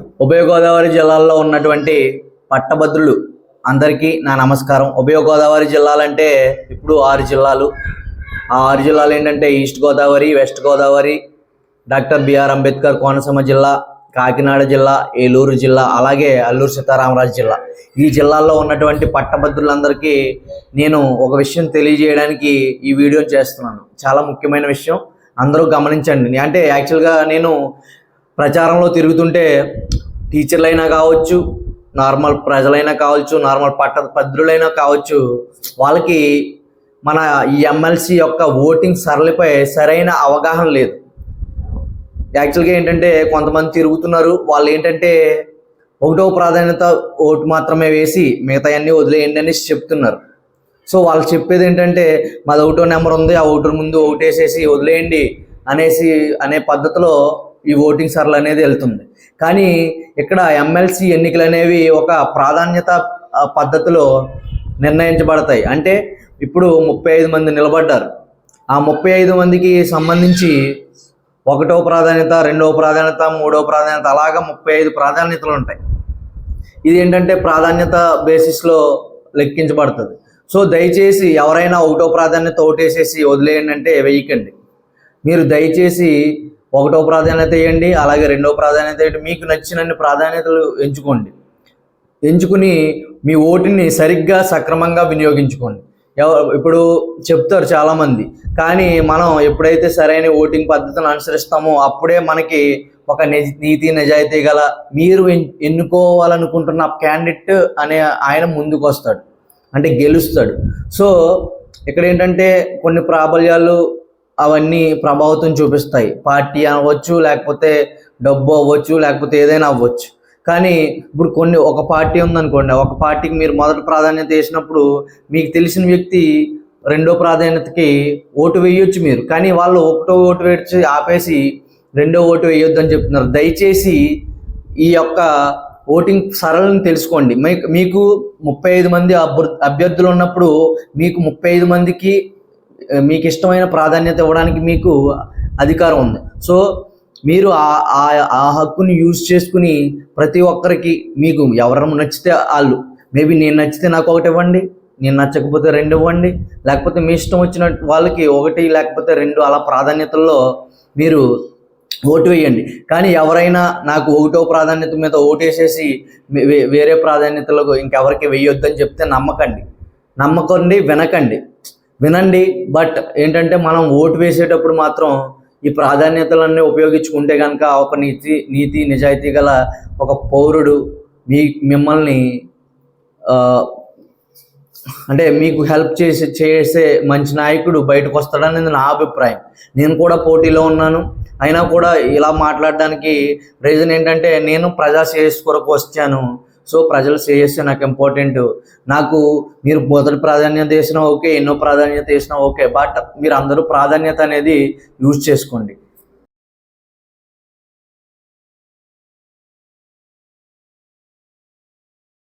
ఉభయ గోదావరి జిల్లాల్లో ఉన్నటువంటి పట్టభద్రులు అందరికీ నా నమస్కారం. ఉభయ గోదావరి జిల్లాలంటే ఇప్పుడు ఆరు జిల్లాలు. ఆ ఆరు జిల్లాలు ఏంటంటే east Godavari west Godavari doctor B R Ambedkar Konaseema జిల్లా కాకినాడ జిల్లా ఏలూరు జిల్లా అలాగే అల్లూరు సీతారామరాజు జిల్లా. ఈ జిల్లాల్లో ఉన్నటువంటి పట్టభద్రులందరికీ నేను ఒక విషయం తెలియజేయడానికి ఈ వీడియో చేస్తున్నాను. చాలా ముఖ్యమైన విషయం. అందరూ గమనించండి. అంటే యాక్చువల్గా నేను ప్రచారంలో తిరుగుతుంటే టీచర్లైనా కావచ్చు నార్మల్ ప్రజలైనా కావచ్చు నార్మల్ పట్ట పద్రులైనా కావచ్చు వాళ్ళకి మన ఈ ఎమ్మెల్సీ యొక్క ఓటింగ్ సరళిపై సరైన అవగాహన లేదు. యాక్చువల్గా ఏంటంటే కొంతమంది తిరుగుతున్నారు వాళ్ళు ఏంటంటే ఒకటో ప్రాధాన్యత ఓటు మాత్రమే వేసి మిగతా అన్నీ వదిలేయండి అనేసి చెప్తున్నారు. సో వాళ్ళు చెప్పేది ఏంటంటే మాది ఒకటో నెంబర్ ఉంది ఆ ఓటు ముందు ఓటేసేసి వదిలేయండి అనేసి అనే పద్ధతిలో ఈ ఓటింగ్ సర్లు అనేది వెళ్తుంది. కానీ ఇక్కడ ఎమ్మెల్సీ ఎన్నికలు అనేవి ఒక ప్రాధాన్యత పద్ధతిలో నిర్ణయించబడతాయి. అంటే ఇప్పుడు ముప్పై ఐదు మంది నిలబడ్డారు. ఆ ముప్పై ఐదు మందికి సంబంధించి ఒకటో ప్రాధాన్యత రెండవ ప్రాధాన్యత మూడో ప్రాధాన్యత అలాగా ముప్పై ఐదు ప్రాధాన్యతలు ఉంటాయి. ఇది ఏంటంటే ప్రాధాన్యత బేసిస్లో లెక్కించబడుతుంది. సో దయచేసి ఎవరైనా ఒకటో ప్రాధాన్యత ఓటేసేసి వదిలేయండి అంటే వేయకండి. మీరు దయచేసి ఒకటో ప్రాధాన్యత వేయండి అలాగే రెండో ప్రాధాన్యత వేయండి మీకు నచ్చినన్ని ప్రాధాన్యతలు ఎంచుకోండి. ఎంచుకుని మీ ఓటుని సరిగ్గా సక్రమంగా వినియోగించుకోండి. ఇప్పుడు చెప్తారు చాలామంది కానీ మనం ఎప్పుడైతే సరైన ఓటింగ్ పద్ధతిని అనుసరిస్తామో అప్పుడే మనకి ఒక నిజ- నీతి నిజాయితీ గల మీరు ఎన్- ఎన్నుకోవాలనుకుంటున్న క్యాండిడేట్ అనే ఆయన ముందుకు వస్తాడు అంటే గెలుస్తాడు. సో ఇక్కడ ఏంటంటే కొన్ని ప్రాబల్యాలు అవన్నీ ప్రభావితం చూపిస్తాయి. పార్టీ అవ్వచ్చు లేకపోతే డబ్బు అవ్వచ్చు లేకపోతే ఏదైనా అవ్వచ్చు. కానీ ఇప్పుడు కొన్ని ఒక పార్టీ ఉందనుకోండి ఒక పార్టీకి మీరు మొదటి ప్రాధాన్యత వేసినప్పుడు మీకు తెలిసిన వ్యక్తి రెండో ప్రాధాన్యతకి ఓటు వేయొచ్చు మీరు. కానీ వాళ్ళు ఒకటో ఓటు వేసి ఆపేసి రెండో ఓటు వేయొద్దు అని చెప్తున్నారు. దయచేసి ఈ యొక్క ఓటింగ్ సరళని తెలుసుకోండి. మీకు మీకు ముప్పై ఐదు మంది అభ్యర్థులు ఉన్నప్పుడు మీకు ముప్పై ఐదు మందికి మీకు ఇష్టమైన ప్రాధాన్యత ఇవ్వడానికి మీకు అధికారం ఉంది. సో మీరు ఆ ఆ- హక్కుని యూజ్ చేసుకుని ప్రతి ఒక్కరికి మీకు ఎవరు నచ్చితే వాళ్ళు మేబీ నేను నచ్చితే నాకు ఒకటి ఇవ్వండి నేను నచ్చకపోతే రెండు ఇవ్వండి లేకపోతే మీ ఇష్టం వచ్చిన వాళ్ళకి ఒకటి లేకపోతే రెండు అలా ప్రాధాన్యతల్లో మీరు ఓటు వేయండి. కానీ ఎవరైనా నాకు ఒకటో ప్రాధాన్యత మీద ఓటేసేసి వేసేసి వేరే ప్రాధాన్యతలకు ఇంకెవరికి వేయొద్దని చెప్తే నమ్మకండి. నమ్మకండి వినకండి. వినండి బట్ ఏంటంటే మనం ఓటు వేసేటప్పుడు మాత్రం ఈ ప్రాధాన్యతలన్నీ ఉపయోగించుకుంటే కనుక ఒక నీతి నీతి నిజాయితీ గల ఒక పౌరుడు మీ మిమ్మల్ని అంటే మీకు హెల్ప్ చేసి చేసే మంచి నాయకుడు బయటకు వస్తాడనేది నా అభిప్రాయం. నేను కూడా పోటీలో ఉన్నాను. అయినా కూడా ఇలా మాట్లాడడానికి రీజన్ ఏంటంటే నేను ప్రజా శ్రేయస్సు కొరకు వచ్చాను. సో ప్రజల శ్రేయస్సు నాకు ఇంపార్టెంట్ నాకు మీరు మొదటి ప్రాధాన్యత వేసినా ఓకే ఎన్నో ప్రాధాన్యత వేసినా ఓకే బట్ మీరు అందరూ ప్రాధాన్యత అనేది యూజ్ చేసుకోండి.